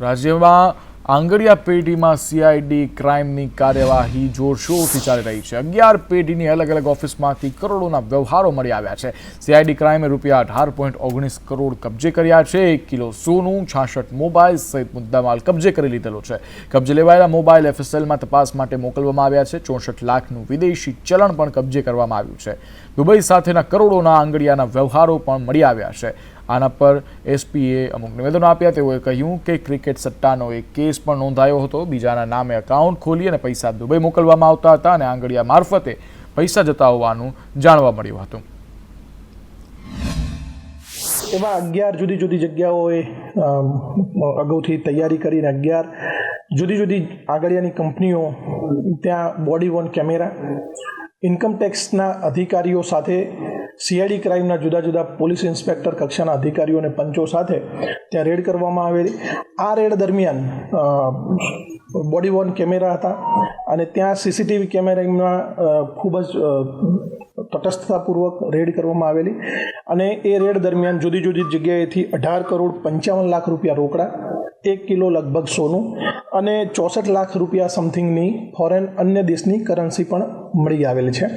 રાજ્યમાં આંગડિયા પેઢીમાં સીઆઈડી ક્રાઇમની કાર્યવાહી જોરશોરથી ચાલી રહી છે. અગિયાર પેઢીની અલગ અલગ ઓફિસમાંથી કરોડોના વ્યવહારો મળી આવ્યા છે. સીઆઈડી ક્રાઇમે રૂપિયા અઢાર પોઈન્ટ ઓગણીસ કરોડ કબજે કર્યા છે. એક કિલો સોનું, છાસઠ મોબાઈલ સહિત મુદ્દામાલ કબજે કરી લીધેલો છે. કબજે લેવાયેલા મોબાઈલ એફએસએલમાં તપાસ માટે મોકલવામાં આવ્યા છે. ચોસઠ લાખનું વિદેશી ચલણ પણ કબજે કરવામાં આવ્યું છે. દુબઈ સાથેના કરોડોના આંગડિયાના વ્યવહારો પણ મળી આવ્યા છે. આના પર એસપીએ અમુક નિવેદનો આપ્યા. તેઓએ કહ્યું કે ક્રિકેટ સટ્ટાનો એક કેસ પણ નોંધાયો હતો. બીજાના નામે અકાઉન્ટ ખોલી અને પૈસા દુબઈ મોકલવામાં આવતા હતા અને આંગડિયા મારફતે પૈસા જતા હોવાનું જાણવા મળ્યું હતું. એવા અગિયાર જુદી જુદી જગ્યાઓએ અગાઉથી તૈયારી કરીને અગિયાર જુદી જુદી આગળિયાની કંપનીઓ, ત્યાં બોડી વોન કેમેરા ઇન્કમ ટેક્સના અધિકારીઓ સાથે સીઆઈડી ક્રાઇમના જુદા જુદા પોલીસ ઇન્સ્પેક્ટર કક્ષાના અધિકારીઓ અને પંચો સાથે ત્યાં રેડ કરવામાં આવેલી. આ રેડ દરમિયાન બોડી વોર્ન કેમેરા હતા અને ત્યાં સીસીટીવી કેમેરામાં ખૂબ જ તટસ્થતાપૂર્વક રેડ કરવામાં આવેલી અને એ રેડ દરમિયાન જુદી જુદી જગ્યાએથી અઢાર કરોડ પંચાવન લાખ રૂપિયા રોકડા, એક કિલો લગભગ સોનું અને ચોસઠ લાખ રૂપિયા સમથિંગની ફોરેન અન્ય દેશની કરન્સી પણ મળી આવેલી છે.